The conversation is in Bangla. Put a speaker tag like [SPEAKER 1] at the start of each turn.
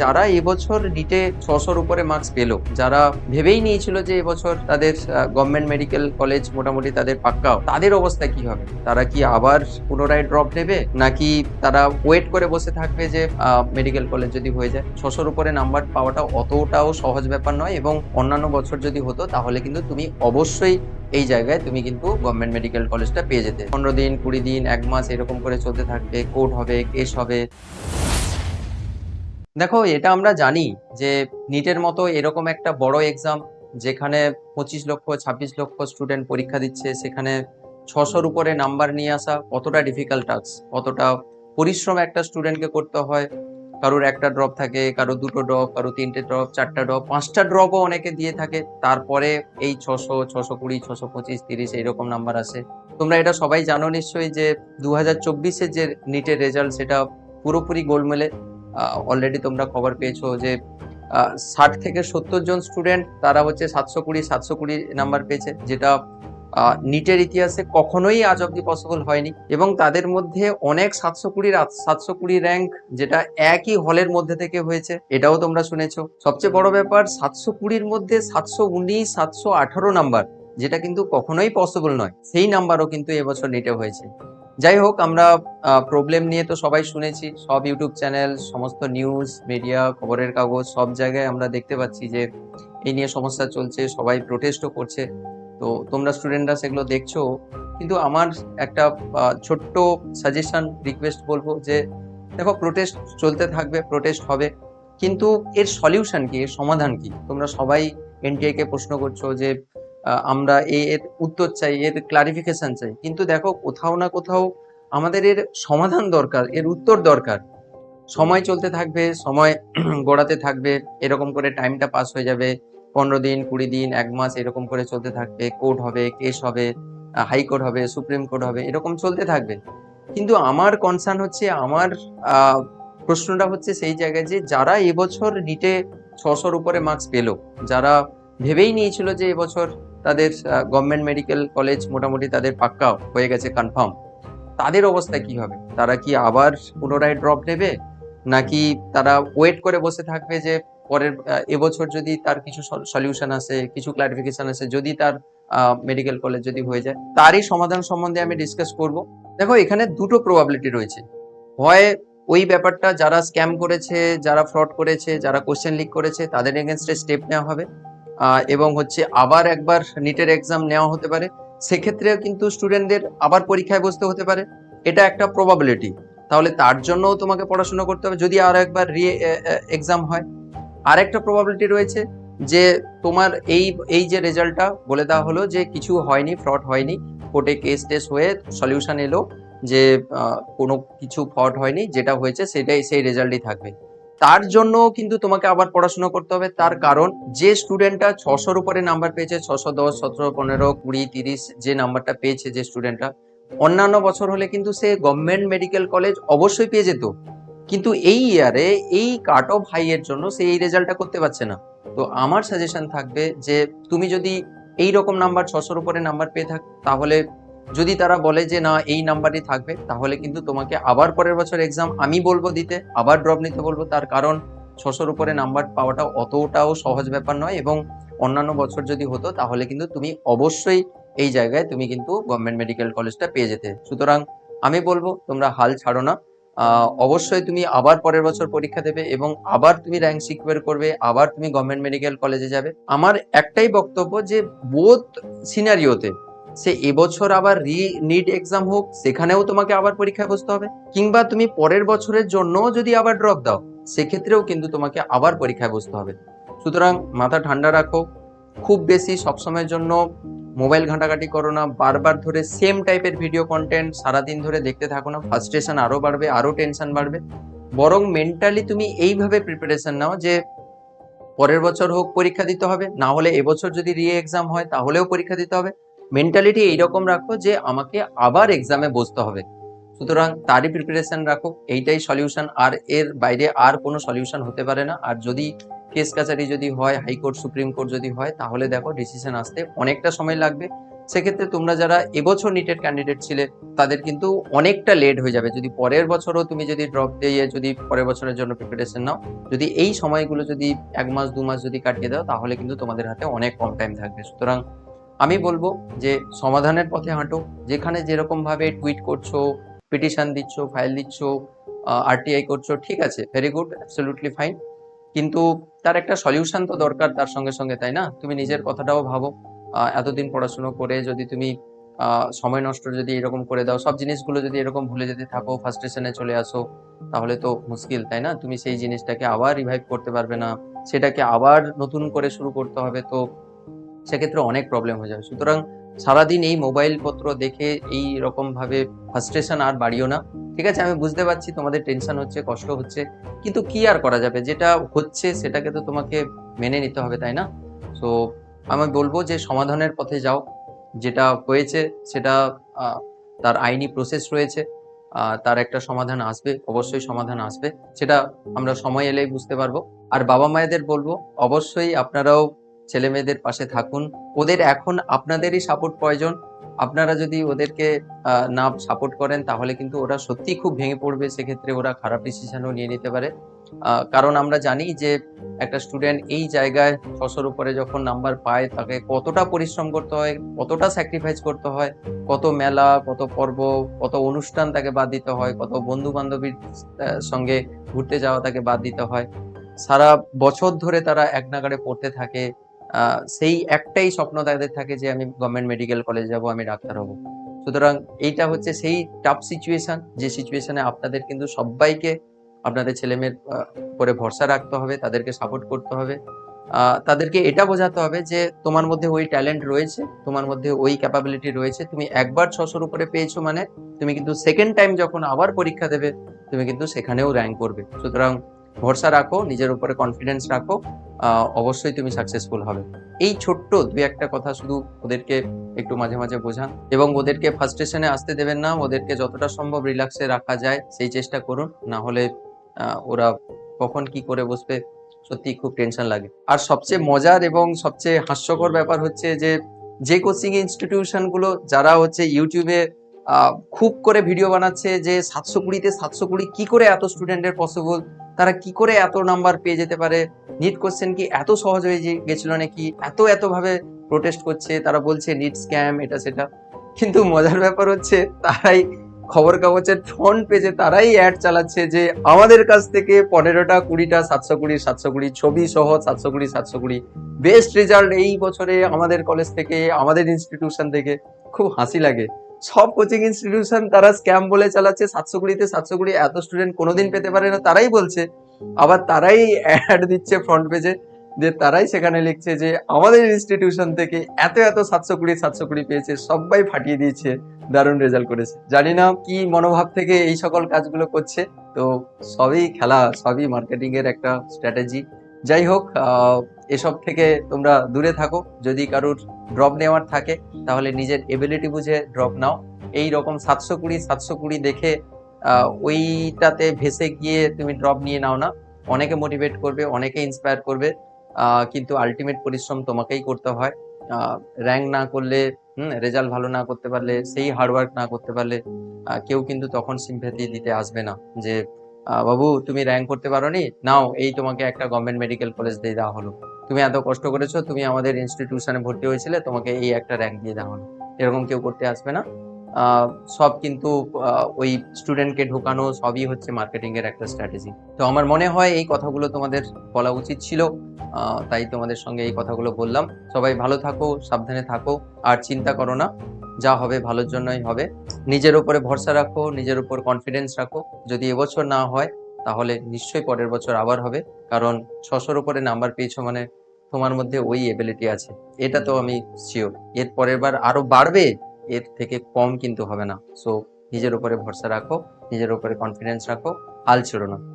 [SPEAKER 1] যারা এবছর নিটে ছশোর উপরে মার্কস পেল, যারা ভেবেই নিয়েছিল যে এবছর তাদের গভর্নমেন্ট মেডিকেল কলেজ মোটামুটি তাদের পাক্কাও তাদের অবস্থা কি হবে? তারা কি আবার পুনরায় ড্রপ নেবে? নাকি তারা ওয়েট করে বসে থাকবে যে মেডিকেল কলেজ যদি হয়ে যায়? ছশোর উপরে নাম্বার পাওয়াটা অতটাও সহজ ব্যাপার নয় এবং অন্যান্য বছর যদি হতো, তাহলে কিন্তু তুমি অবশ্যই এই জায়গায় তুমি কিন্তু গভর্নমেন্ট মেডিকেল কলেজটা পেয়ে যেতে। পনেরো দিন, কুড়ি দিন, এক মাস এরকম করে চলতে থাকবে, কোর্ট হবে কেস হবে। দেখো, এটা আমরা জানি যে নিটের মতো এরকম একটা বড় এক্সাম যেখানে পঁচিশ লক্ষ, ছাব্বিশ লক্ষ স্টুডেন্ট পরীক্ষা দিচ্ছে, সেখানে ছশোর উপরে নাম্বার নিয়ে আসা কতটা ডিফিকাল্ট টাস্ক কতটা পরিশ্রম একটা স্টুডেন্টকে করতে হয়। কারোর একটা ড্রপ থাকে, কারোর দুটো ড্রপ কারও তিনটে ড্রপ চারটা ড্রপ পাঁচটা ড্রপও অনেকে দিয়ে থাকে। তারপরে এই ছশো ছশো কুড়ি, ছশো পঁচিশ, তিরিশ এইরকম নাম্বার আসে। তোমরা এটা সবাই জানো নিশ্চয়ই যে দু হাজার চব্বিশের যে নিটের রেজাল্ট সেটা পুরোপুরি গোলমেলে। অলরেডি তোমরা খবর পেয়েছ যে ষাট থেকে সত্তর জন স্টুডেন্ট তারা হচ্ছে সাতশো কুড়ি সাতশো কুড়ি নাম্বার পেয়েছে, যেটা নিটের ইতিহাসে কখনোই আজ অব্দি পসিবল হয়নি। এবং তাদের মধ্যে অনেক সাতশো কুড়ির সাতশো কুড়ি র্যাঙ্ক যেটা একই হলের মধ্যে থেকে হয়েছে, এটাও তোমরা শুনেছো। সবচেয়ে বড় ব্যাপার, সাতশো কুড়ির মধ্যে সাতশো উনিশ, সাতশো আঠারো নাম্বার যেটা কিন্তু কখনোই পসিবল নয়, সেই নাম্বারও কিন্তু এবছর নিটে হয়েছে। যাই হোক, আমরা প্রবলেম নিয়ে তো সবাই শুনেছি। সব ইউটিউব চ্যানেল সমস্ত নিউজ মিডিয়া খবরের কাগজ, সব জায়গায় আমরা দেখতে পাচ্ছি যে এই নিয়ে সমস্যা চলছে, সবাই প্রোটেস্টও করছে। তো তোমরা স্টুডেন্টরা সেগুলো দেখছ। কিন্তু আমার একটা ছোট্ট সাজেশন রিকোয়েস্ট বলব যে, দেখো প্রোটেস্ট চলতে থাকবে প্রোটেস্ট হবে। কিন্তু এর সলিউশন কি, এর সমাধান কি? তোমরা সবাই এনটিআই কে প্রশ্ন করছ যে আমরা এর উত্তর চাই, এর ক্লারিফিকেশন চাই। কিন্তু দেখো, কোথাও না কোথাও আমাদের এর সমাধান দরকার, এর উত্তর দরকার। সময় চলতে থাকবে, সময় গড়াতে থাকবে, এরকম করে টাইমটা পাস হয়ে যাবে। পনেরো দিন, কুড়ি দিন, এক মাস এরকম করে চলতে থাকবে কোর্ট হবে কেস হবে হাইকোর্ট হবে সুপ্রিম কোর্ট হবে, এরকম চলতে থাকবে। কিন্তু আমার কনসার্ন হচ্ছে, আমার প্রশ্নটা হচ্ছে সেই জায়গায় যে যারা এবছর নিটে ছশোর উপরে মার্কস পেল, যারা ভেবেই নিয়েছিল যে এবছর তাদের গভর্নমেন্ট মেডিকেল কলেজ মোটামুটি তাদের পাক্কা হয়ে গেছে কনফার্ম তাদের অবস্থা কি হবে? তারা কি আবার পুনরায় ড্রপ নেবে? নাকি তারা ওয়েট করে বসে থাকবে যে পরের এবছর যদি তার কিছু সলিউশন আসে, কিছু ক্লারিফিকেশন আসে, যদি তার মেডিকেল কলেজ যদি হয়ে যায়? তারই সমাধান সম্বন্ধে আমি ডিসকাস করব। দেখো, এখানে দুটো প্রবাবিলিটি রয়েছে। হয় ওই ব্যাপারটা যারা স্ক্যাম করেছে, যারা ফ্রড করেছে, যারা কোশ্চেন লিক করেছে, তাদের এগেনস্টে স্টেপ নেওয়া হবে। এবং হচ্ছে আবার একবার নিটের এক্সাম নেওয়া হতে পারে। সেক্ষেত্রে কিন্তু স্টুডেন্টদের আবার পরীক্ষায় বসতে হতে পারে। এটা একটা প্রবাবিলিটি তাহলে তার জন্যও তোমাকে পড়াশোনা করতে হবে। যদি আর একবার রি এক্সাম হয়। আর একটা প্রবাবিলিটি রয়েছে যে তোমার এই এই যে রেজাল্টটা বলে দেওয়া হলো যে কিছু হয়নি ফ্রড হয়নি কোর্টে কেস টেস হয়ে সলিউশন এলো যে কোনো কিছু ফ্রড হয়নি, যেটা হয়েছে সেটাই সেই রেজাল্টই থাকবে। তার জন্য কিন্তু তোমাকে আবার পড়াশোনা করতে হবে। তার কারণ যে স্টুডেন্টটা ছশোর উপরে নাম্বার পেয়েছে ছশো দশ সতেরো পনেরো কুড়ি তিরিশ যে নাম্বারটা পেয়েছে যে স্টুডেন্টটা অন্যান্য বছর হলে কিন্তু সে গভর্নমেন্ট মেডিকেল কলেজ অবশ্যই পেয়ে যেত। কিন্তু এই ইয়ারে এই কাট অফ হাই এর জন্য সে এই রেজাল্টটা করতে পারছে না। তো আমার সাজেশন থাকবে যে তুমি যদি এই রকম নাম্বার ছশোর উপরে নাম্বার পেয়ে থাক তাহলে যদি তারা বলে যে, না, এই নাম্বারই থাকবে, তাহলে কিন্তু তোমাকে আবার পরের বছর এক্সাম আমি বলব দিতে, আবার ড্রপ নিতে বলব। তার কারণ ছশোর উপরে নাম্বার পাওয়াটা অতটাও সহজ ব্যাপার নয় এবং অন্যান্য বছর যদি হতো, তাহলে কিন্তু তুমি অবশ্যই এই জায়গায় তুমি কিন্তু গভর্নমেন্ট মেডিকেল কলেজটা পেয়ে যেতে। সুতরাং আমি বলব, তোমরা হাল ছাড়ো না। অবশ্যই তুমি আবার পরের বছর পরীক্ষা দেবে এবং আবার তুমি র্যাঙ্ক সিকিউর করবে, আবার তুমি গভর্নমেন্ট মেডিকেল কলেজে যাবে। আমার একটাই বক্তব্য যে বোধ সিনারিওতে সে এবছর আবার রি নিট এক্সাম হোক, সেখানেও তোমাকে আবার পরীক্ষায় বসতে হবে। কিংবা তুমি পরের বছরের জন্য যদি আবার ড্রপ দাও, সেক্ষেত্রেও কিন্তু তোমাকে আবার পরীক্ষায় বসতে হবে। সুতরাং মাথা ঠান্ডা রাখো। খুব বেশি সবসময়ের জন্য মোবাইল ঘাঁটাঘাঁটি করো না। বারবার ধরে সেম টাইপের ভিডিও কন্টেন্ট সারাদিন ধরে দেখতে থাকো না। ফার্স্টেশন আরও বাড়বে, আরও টেনশন বাড়বে। বরং মেন্টালি তুমি এইভাবে প্রিপারেশন নাও যে পরের বছর হোক, পরীক্ষা দিতে হবে। না হলে এবছর যদি রি এক্সাম হয়, তাহলেও পরীক্ষা দিতে হবে। মেন্টালিটি এইরকম রাখো যে আমাকে আবার এক্সামে বসতে হবে। সুতরাং তারই প্রিপারেশন রাখো, এইটাই সলিউশন আর এর বাইরে আর কোনো সলিউশন হতে পারে না। আর যদি কেস কাছারি যদি হয় হাইকোর্ট সুপ্রিম কোর্ট যদি হয়, তাহলে দেখো ডিসিশন আসতে অনেকটা সময় লাগবে। সেক্ষেত্রে তোমরা যারা এবছর নিটের ক্যান্ডিডেট ছিলে, তাদের কিন্তু অনেকটা লেট হয়ে যাবে। যদি পরের বছরও তুমি যদি ড্রপ দিয়ে যদি পরের বছরের জন্য প্রিপারেশন নাও, যদি এই সময়গুলো যদি এক মাস, দু মাস যদি কাটিয়ে দাও, তাহলে কিন্তু তোমাদের হাতে অনেক কম টাইম থাকবে। সুতরাং আমি বলব যে সমাধানের পথে হাঁটো। যেখানে যেরকম ভাবে টুইট করছ পিটিশন দিচ্ছ ফাইল দিচ্ছ আরটিআই করছ, ঠিক আছে ভেরি গুড অ্যাবসলিউটলি ফাইন কিন্তু তার একটা সলিউশন তো দরকার তার সঙ্গে সঙ্গে, তাই না? তুমি নিজের কথাটাও ভাবো। এতদিন পড়াশুনো করে যদি তুমি সময় নষ্ট যদি এরকম করে দাও, সব জিনিসগুলো যদি এরকম ভুলে যেতে থাকো ফার্স্টেশনে চলে আসো, তাহলে তো মুশকিল, তাই না? তুমি সেই জিনিসটাকে আবার রিভাইভ করতে পারবে না। সেটাকে আবার নতুন করে শুরু করতে হবে, তো সেক্ষেত্রে অনেক প্রবলেম হয়ে যাবে। সুতরাং সারাদিন এই মোবাইল পত্র দেখে এই রকম ভাবে ফার্স্ট্রেশন আর বাড়িও না। ঠিক আছে, আমি বুঝতে পারছি তোমাদের টেনশন হচ্ছে, কষ্ট হচ্ছে, কিন্তু কি আর করা যাবে? যেটা হচ্ছে সেটাকে তো তোমাকে মেনে নিতে হবে, তাই না? সো আমি বলব যে সমাধানের পথে যাও। যেটা হয়েছে সেটা তার আইনি প্রসেস রয়েছে তার একটা সমাধান আসবে, অবশ্যই সমাধান আসবে। সেটা আমরা সময় এলেই বুঝতে পারব। আর বাবা মায়েদের বলব, অবশ্যই আপনারাও ছেলে মেয়েদের পাশে থাকুন। ওদের এখন আপনাদেরই সাপোর্ট প্রয়োজন। আপনারা যদি ওদেরকে না সাপোর্ট করেন, তাহলে কিন্তু ওরা সত্যি খুব ভেঙে পড়বে। সেক্ষেত্রে ওরা খারাপ ডিসিশনও নিয়ে নিতে পারে। কারণ আমরা জানি যে, একটা স্টুডেন্ট এই জায়গায় ছশোর উপরে যখন নাম্বার পায়, তাকে কতটা পরিশ্রম করতে হয়, কতটা স্যাক্রিফাইস করতে হয়, কত মেলা, কত পর্ব, কত অনুষ্ঠান তাকে বাদ দিতে হয়, কত বন্ধু বান্ধবীর সঙ্গে ঘুরতে যাওয়া তাকে বাদ দিতে হয়। সারা বছর ধরে তারা এক নাগাড়ে পড়তে থাকে। সেই একটাই স্বপ্ন তাদের থাকে যে আমি গভর্নমেন্ট মেডিকেল কলেজ যাব, আমি ডাক্তার হব। সুতরাং এইটা হচ্ছে সেই টাফ সিচুয়েশন যে সিচুয়েশনে আপনাদের কিন্তু সবাইকে আপনাদের ছেলে মেয়ের উপরে ভরসা রাখতে হবে, তাদেরকে সাপোর্ট করতে হবে। তাদেরকে এটা বোঝাতে হবে যে তোমার মধ্যে ওই ট্যালেন্ট রয়েছে, তোমার মধ্যে ওই ক্যাপাবিলিটি রয়েছে, তুমি একবার ছশোর উপরে পেয়েছ মানে তুমি কিন্তু সেকেন্ড টাইম যখন আবার পরীক্ষা দেবে, তুমি কিন্তু সেখানেও র্যাঙ্ক করবে। সুতরাং ভরসা রাখো, নিজের উপরে কনফিডেন্স রাখো অবশ্যই তুমি সাকসেসফুল হবে। এই ছোট্ট দুই একটা কথা শুধু ওদেরকে একটু মাঝে মাঝে বোঝান এবং ওদেরকে ফার্স্টেশনে আসতে দেবেন না, ওদেরকে যতটা সম্ভব রিল্যাক্সে রাখা যায়, সেই চেষ্টা করুন। না হলে ওরা কখন কি করে বসবে, সত্যি খুব টেনশন লাগে। আর সবচেয়ে মজার এবং সবচেয়ে হাস্যকর ব্যাপার হচ্ছে যে যে কোচিং ইনস্টিটিউশনগুলো যারা হচ্ছে ইউটিউবে খুব করে ভিডিও বানাচ্ছে যে, সাতশো কুড়িতে সাতশো কুড়ি কি করে এত স্টুডেন্টের পসিবল তারা কি করে এত নাম্বার পেয়ে যেতে পারে? নিট কোশ্চেন কি এত সহজ হয়ে গেছিল নাকি? এত এত ভাবে প্রোটেস্ট করছে, তারা বলছে নিট স্ক্যাম এটা সেটা। কিন্তু মজার ব্যাপার হচ্ছে, তারাই খবর কাগজের ফ্রন্ট পেজে তারাই অ্যাড চালাচ্ছে যে আমাদের কাছ থেকে পনেরোটা, কুড়িটা, সাতশো কুড়ি সাতশো কুড়ি, ছবি সহ সাতশো কুড়ি সাতশো কুড়ি। বেস্ট রেজাল্ট এই বছরে আমাদের কলেজ থেকে, আমাদের ইনস্টিটিউশন থেকে। খুব হাসি লাগে। সব কোচিং ইনস্টিটিউশন তারা স্ক্যাম বলে চালাচ্ছে। সাতশো কুড়িতে সাতশো কুড়ি, এত স্টুডেন্ট কোনোদিন পেতে পারে না, তারাই বলছে। আবার তারাই অ্যাড দিচ্ছে ফ্রন্ট পেজে যে তারাই সেখানে লিখছে যে, আমাদের ইনস্টিটিউশন থেকে এত এত সাতশো কুড়ি সাতশো কুড়ি পেয়েছে, সবাই ফাটিয়ে দিয়েছে, দারুণ রেজাল্ট করেছে। জানি না কি মনোভাব থেকে এই সকল কাজগুলো করছে, তো সবই খেলা, সবই মার্কেটিং এর একটা স্ট্র্যাটেজি যাই হোক এসব থেকে তোমরা দূরে থাকো। যদি কারোর ড্রপ নেওয়ার থাকে, তাহলে নিজের এবিলিটি বুঝে ড্রপ নাও। এই রকম সাতশো কুড়ি সাতশো কুড়ি দেখে ওইটাতে ভেসে গিয়ে তুমি ড্রপ নিয়ে নাও না। অনেকে মোটিভেট করবে, অনেকে ইন্সপায়ার করবে কিন্তু আলটিমেট পরিশ্রম তোমাকেই করতে হয়। র্যাঙ্ক না করলে, হুম রেজাল্ট ভালো না করতে পারলে, সেই হার্ডওয়ার্ক না করতে পারলে কেউ কিন্তু তখন সিম্পেথি দিতে আসবে না যে বাবু, তুমি র্যাঙ্ক করতে পারোনি? নাও, এই তোমাকে একটা গভর্নমেন্ট মেডিকেল কলেজ দিয়ে দেওয়া হলো। তুমি এত কষ্ট করেছ, তুমি আমাদের ইনস্টিটিউশনে ভর্তি হয়েছিলে, তোমাকে এই একটা র্যাঙ্ক দিয়ে দেওয়া হলো। এরকম কেউ করতে আসবে না। সব কিন্তু ওই স্টুডেন্টকে ঢোকানো সবই হচ্ছে মার্কেটিং এর একটা স্ট্র্যাটেজি তো আমার মনে হয় এই কথাগুলো তোমাদের বলা উচিত ছিল। তাই তোমাদের সঙ্গে এই কথাগুলো বললাম। সবাই ভালো থাকো, সাবধানে থাকো, আর চিন্তা করো না। যা হবে ভালোর জন্যই হবে। নিজের উপরে ভরসা রাখো, নিজের উপর কনফিডেন্স রাখো। যদি এবছর না হয়, তাহলে নিশ্চয়ই পরের বছর আবার হবে। কারণ ছশোর উপরে নাম্বার পেয়েছ মানে তোমার মধ্যে ওই এবিলিটি আছে। এটা তো আমি শিওর এর পরের বার আরও বাড়বে, এর থেকে কম কিন্তু হবে না। সো নিজের উপরে ভরসা রাখো, নিজের উপরে কনফিডেন্স রাখো, হাল ছেড়ো না।